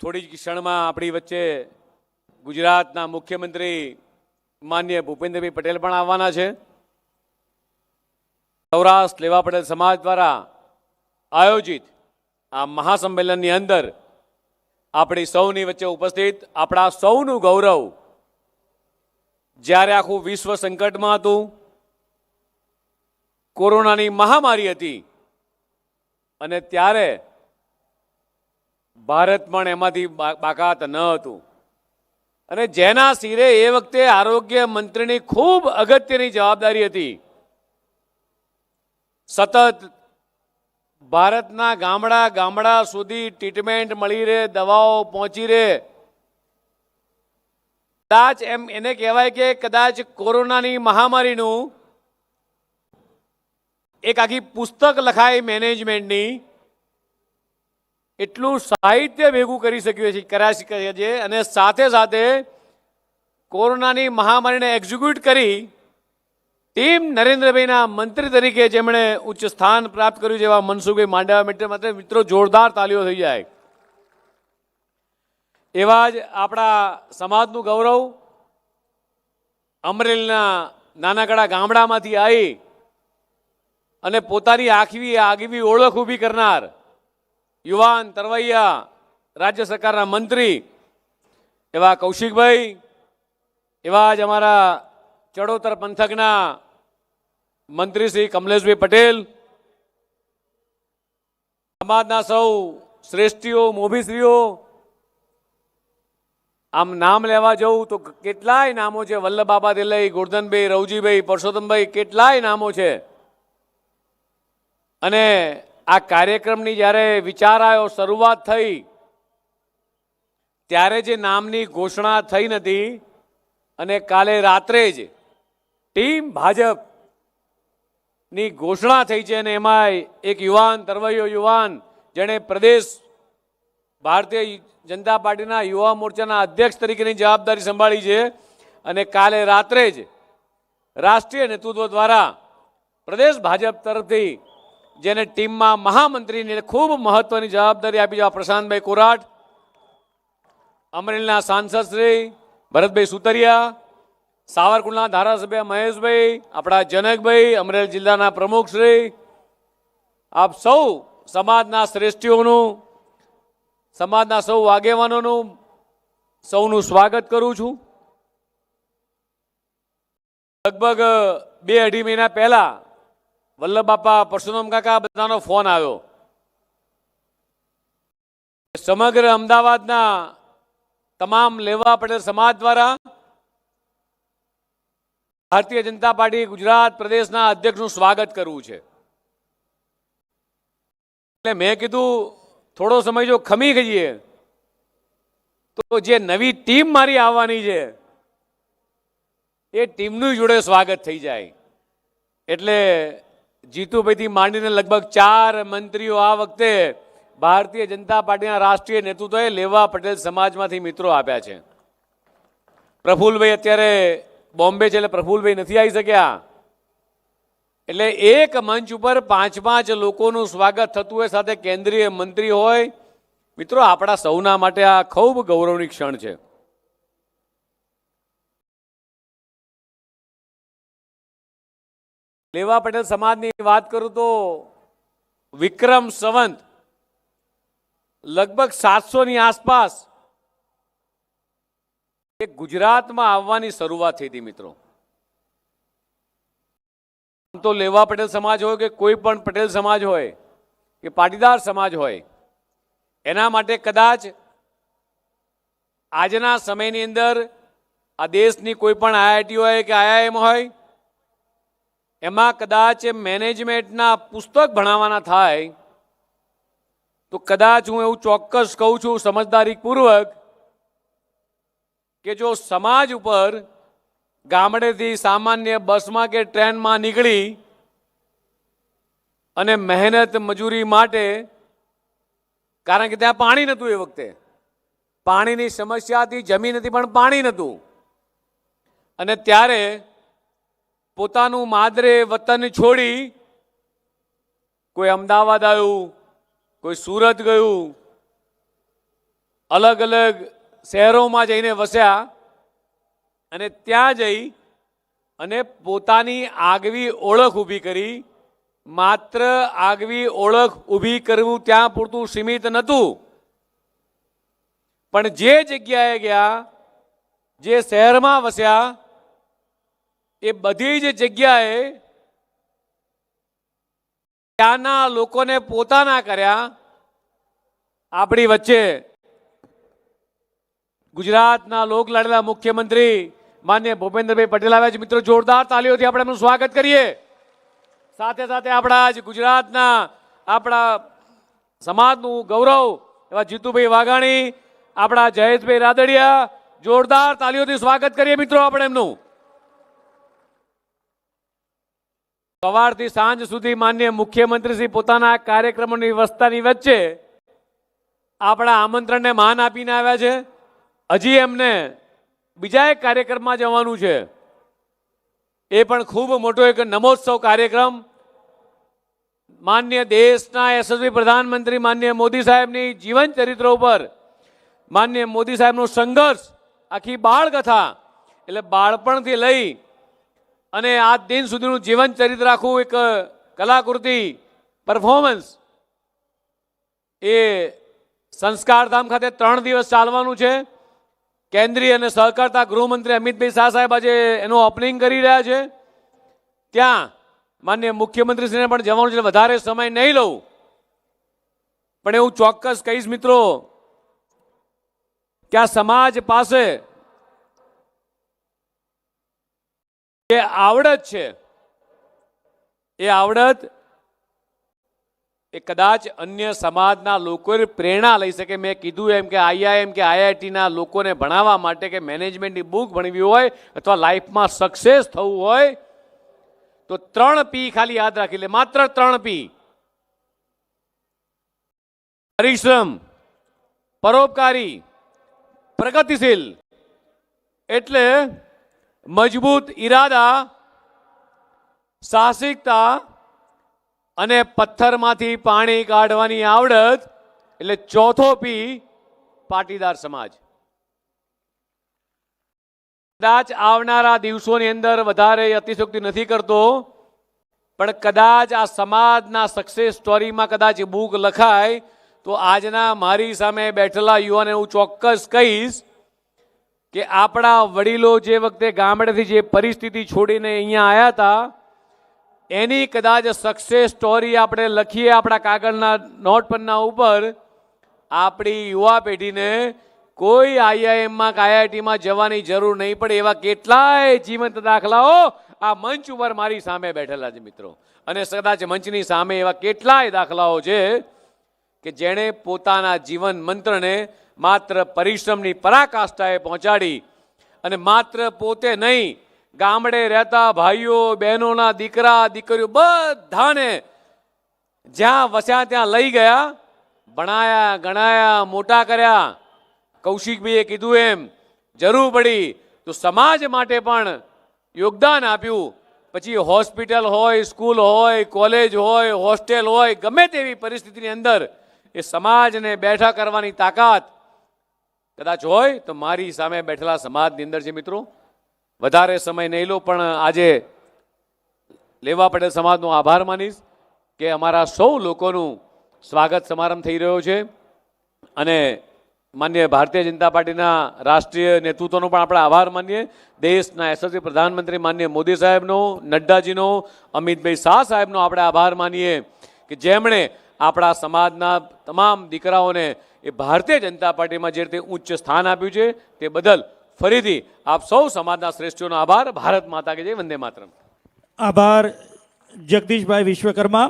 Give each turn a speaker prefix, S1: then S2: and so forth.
S1: થોડી જ ક્ષણમાં આપણી વચ્ચે ગુજરાતના મુખ્યમંત્રી માન્ય ભૂપેન્દ્રભાઈ પટેલ પણ આવવાના છે. સૌરાષ્ટ્ર લેવા પટેલ સમાજ દ્વારા આયોજિત આ મહાસંમેલનની અંદર આપણી સૌની વચ્ચે ઉપસ્થિત આપણા સૌનું ગૌરવ જ્યારે આખું વિશ્વ સંકટમાં હતું, કોરોનાની મહામારી હતી અને ત્યારે ભારત પણ એમાંથી બાકાત ન હતું. અને જેના સિરે એ વખતે આરોગ્ય મંત્રીની ખૂબ અગત્યની જવાબદારી હતી. સતત ભારતના ગામડા ગામડા સુધી ટ્રીટમેન્ટ મળી રહે, દવાઓ પહોંચી રહે. કદાચ એમ એને કહેવાય કે કદાચ કોરોનાની મહામારીનું એક આખી પુસ્તક લખાય મેનેજમેન્ટની એટલું સાહિત્ય ભેગું કરી શકીએ છીએ, કરાવી શકીએ છીએ અને સાથે સાથે કોરોનાની મહામારીને એક્ઝિક્યુટ કરી ટીમ નરેન્દ્રભાઈના મંત્રી તરીકે જેમણે ઉચ્ચ સ્થાન પ્રાપ્ત કર્યું જેવા મનસુખભાઈ માંડવા મિત્ર માટે મિત્રો જોરદાર તાલીઓ થઈ જાય. એવા જ આપણા સમાજનું ગૌરવ અમરેલીના નાનકડા ગામડામાંથી આવી અને પોતાની આખવી આગવી ઓળખ ઊભી કરનાર યુવાન તરવૈયા રાજ્ય સરકારના મંત્રી એવા કૌશિકભાઈ, એવા જ અમારા ચડોતર પંથકના મંત્રી શ્રી કમલેશભાઈ પટેલ, સમાજના સૌ શ્રેષ્ઠીઓ, મોભીશ્રીઓ, આમ નામ લેવા જવું તો કેટલાય નામો છે. વલ્લભબાબા લઈ ગોરધનભાઈ, રવજીભાઈ, પરસોત્તમભાઈ, કેટલાય નામો છે. અને આ કાર્યક્રમની જ્યારે વિચાર આવ્યો શરૂઆત થઈ, ત્યારે જે નામની ઘોષણા થઈ નથી અને કાલે રાત્રે જ ટીમ ભાજપની ઘોષણા થઈ છે અને એમાં એક યુવાન, તરવૈયો યુવાન, જેણે પ્રદેશ ભારતીય જનતા પાર્ટીના યુવા મોરચાના અધ્યક્ષ તરીકેની જવાબદારી સંભાળી છે. અને કાલે રાત્રે જ રાષ્ટ્રીય નેતૃત્વ દ્વારા પ્રદેશ ભાજપ તરફથી જેને ટીમમાં મહામંત્રીને ખૂબ મહત્વની જવાબદારી આપી છે પ્રશાંતભાઈ કોરાટ, અમરેલીના સાંસદ શ્રી ભરતભાઈ સુતરિયા સાવરકુંડના ધારાસભ્ય મહેશભાઈ, આપણા જનકભાઈ, અમરેલી જિલ્લાના પ્રમુખ શ્રી, આપ સૌ સમાજના શ્રેષ્ઠીઓનું, સમાજના સૌ આગેવાનોનું સૌનું સ્વાગત કરું છું. લગભગ બે અઢી મહિના પહેલા વલ્લભ બાપા પરશુરામ કાકા બધાનો ફોન આવ્યો. સમગ્ર અમદાવાદના તમામ લેવા પટેલ સમાજ દ્વારા ભારતીય જનતા પાર્ટી ગુજરાત પ્રદેશના અધ્યક્ષનું સ્વાગત કરવું છે. એટલે મેં કીધું, થોડો સમય જો ખમી ગઈએ, તો જે નવી ટીમ મારી આવવાની છે, એ ટીમનું જોડે સ્વાગત થઈ જાય. એટલે જીતુભાઈથી માંડીને લગભગ ચાર મંત્રીઓ આ વખતે ભારતીય જનતા પાર્ટીના રાષ્ટ્રીય નેતૃત્વએ લેવા પટેલ સમાજમાંથી મિત્રો આપ્યા છે. પ્રફુલભાઈ અત્યારે બોમ્બે છે એટલે પ્રફુલભાઈ નથી આવી શક્યા. એટલે એક મંચ ઉપર પાંચ પાંચ લોકોનું સ્વાગત થતું હોય સાથે કેન્દ્રીય મંત્રી હોય. મિત્રો, આપણા સૌના માટે આ ખૂબ ગૌરવની ક્ષણ છે. લેવા પટેલ સમાજની વાત કરું તો વિક્રમ સંવંત લગભગ સાતસોની આસપાસ એ ગુજરાતમાં આવવાની શરૂઆત થઈ હતી મિત્રો. તો લેવા પટેલ સમાજ હોય કે કોઈ પણ પટેલ સમાજ હોય કે પાટીદાર સમાજ હોય, એના માટે કદાચ આજના સમયની અંદર આ દેશની કોઈ પણ આઈઆઈટી હોય કે આઈઆઈએમ હોય એમાં કદાચ મેનેજમેન્ટના પુસ્તક ભણાવવાના થાય, તો કદાચ હું એવું ચોક્કસ કહું છું સમજદારીપૂર્વક કે જો સમાજ ઉપર ગામડેથી સામાન્ય બસમાં કે ટ્રેનમાં નીકળી અને મહેનત મજૂરી માટે, કારણ કે ત્યાં પાણી નહોતું એ વખતે. પાણીની સમસ્યાથી જમીન હતી પણ પાણી નહોતું. અને ત્યારે પોતાનું માદરે વતન છોડી કોઈ અમદાવાદ આવ્યું, કોઈ સુરત ગયું, અલગ અલગ શહેરોમાં જઈને વસ્યા અને ત્યાં જઈ અને પોતાની આગવી ઓળખ ઊભી કરી. માત્ર આગવી ઓળખ ઊભી કરવું ત્યાં પૂરતું સીમિત નહોતું. પણ જે જગ્યાએ ગયા, જે શહેરમાં વસ્યા એ બધી જ જગ્યાએ ત્યાંના લોકોને પોતાના કર્યા આપણી વચ્ચે. ગુજરાતના લોક લડેલા મુખ્યમંત્રી માન્ય ભૂપેન્દ્રભાઈ પટેલ આવ્યા છે. મિત્રો, જોરદાર તાલીઓથી આપણે એમનું સ્વાગત કરીએ. સાથે સાથે આપણા જ ગુજરાતના આપણા સમાજનું ગૌરવ એવા જીતુભાઈ વાઘાણી, આપણા જયેશભાઈ રાદડિયા, જોરદાર તાલીઓથી સ્વાગત કરીએ મિત્રો આપણે એમનું. સવારથી સાંજ સુધી માન્ય મુખ્યમંત્રી શ્રી પોતાના કાર્યક્રમોની વ્યવસ્થાની વચ્ચે આપણા આમંત્રણને માન આપીને આવ્યા છે. હજી એમને બીજા એક કાર્યક્રમમાં જવાનું છે. એ પણ ખૂબ મોટો એક નમોત્સવ કાર્યક્રમ. માન્ય દેશના યશસ્વી પ્રધાનમંત્રી માન્ય મોદી સાહેબની જીવન ચરિત્ર ઉપર માન્ય મોદી સાહેબનો સંઘર્ષ, આખી બાળકથા, એટલે બાળપણથી લઈ અને આજ દિન સુધીનું જીવન ચરિત્ર આખું એક કલાકૃતિ પરફોર્મન્સ એ સંસ્કારધામ ખાતે ત્રણ દિવસ ચાલવાનું છે. કેન્દ્રીય અને સહકારતા ગૃહમંત્રી અમિતભાઈ શાહ સાહેબ આજે એનું ઓપનિંગ કરી રહ્યા છે. ત્યાં માન્ય મુખ્યમંત્રીશ્રીને પણ જવાનું છે, વધારે સમય નહીં લઉં. પણ એવું ચોક્કસ કહીશ મિત્રો, કે આ સમાજ પાસે જે આવડત છે. એ આવડત એ કદાચ અન્ય સમાજના લોકોએ પ્રેરણા લઈ શકે. મેં કીધું એમ કે આઈઆઈએમ કે આઈઆઈટીના લોકોને ભણાવવા માટે કે મેનેજમેન્ટની બુક ભણવી હોય અથવા લાઈફમાં સક્સેસ થવું હોય, તો ત્રણ પી ખાલી યાદ રાખી લે. માત્ર ત્રણ પી. પરિશ્રમ, પરોપકારી, પ્રગતિશીલ. એટલે મજબૂત ઈરાદા, સાહસિકતા અને પથ્થરમાંથી પાણી કાઢવાની આવડત એટલે ચોથો પી પાટીદાર સમાજ. કદાચ આવનારા દિવસોની અંદર વધારે અતિશોક્તિ નથી કરતો, પણ કદાચ આ સમાજના સક્સેસ સ્ટોરીમાં કદાચ બુક લખાય, તો આજના મારી સામે બેઠેલા યુવાને હું ચોક્કસ કહીશ કે આપણા વડીલો જે વખતે ગામડેથી જે પરિસ્થિતિ છોડીને અહીંયા આવ્યા હતા, એની કદાચ સક્સેસ સ્ટોરી આપણે લખીએ આપણા કાગળના નોટ પન્ના ઉપર, આપણી યુવા પેઢીને કોઈ આઈઆઈએમમાં કે આઈઆઈટીમાં જવાની જરૂર નહીં પડે એવા કેટલાય જીવંત દાખલાઓ આ મંચ ઉપર મારી સામે બેઠેલા છે મિત્રો. અને કદાચ મંચની સામે એવા કેટલાય દાખલાઓ છે કે જેણે પોતાના જીવન મંત્રને માત્ર પરિશ્રમની પરાકાષ્ઠાએ પહોંચાડી અને માત્ર પોતે નહીં, ગામડે રહેતા ભાઈઓ, બહેનોના દીકરા, દીકરીઓ બધાને જ્યાં વસ્યા ત્યાં લઈ ગયા, ભણાયા, ગણાયા, મોટા કર્યા. કૌશિકભાઈએ કીધું એમ, જરૂર પડી તો સમાજ માટે પણ યોગદાન આપ્યું. પછી હોસ્પિટલ હોય, સ્કૂલ હોય, કોલેજ હોય, હોસ્ટેલ હોય, ગમે તેવી પરિસ્થિતિની અંદર એ સમાજને બેઠા કરવાની તાકાત કદાચ હોય તો મારી સામે બેઠેલા સમાજની અંદર છે મિત્રો. વધારે સમય નહીં લો, પણ આજે લેવા પડે સમાજનો આભાર માનીશ કે અમારા સૌ લોકોનું સ્વાગત સમારંભ થઈ રહ્યો છે. અને માન્ય ભારતીય જનતા પાર્ટીના રાષ્ટ્રીય નેતૃત્વનો પણ આપણે આભાર માનીએ. દેશના યશસ્વી પ્રધાનમંત્રી માન્ય મોદી સાહેબનો, નડ્ડાજીનો, અમિતભાઈ શાહ સાહેબનો આપણે આભાર માનીએ કે જેમણે આપણા સમાજના તમામ દીકરાઓને એ ભારતીય જનતા પાર્ટીમાં જે રીતે ઉચ્ચ સ્થાન આપ્યું છે, તે બદલ ફરીથી આપ સૌ સમાજના શ્રેષ્ઠીઓનો આભાર. ભારત માતા કે જય, વંદે માતરમ.
S2: આભાર જગદીશભાઈ વિશ્વકર્મા.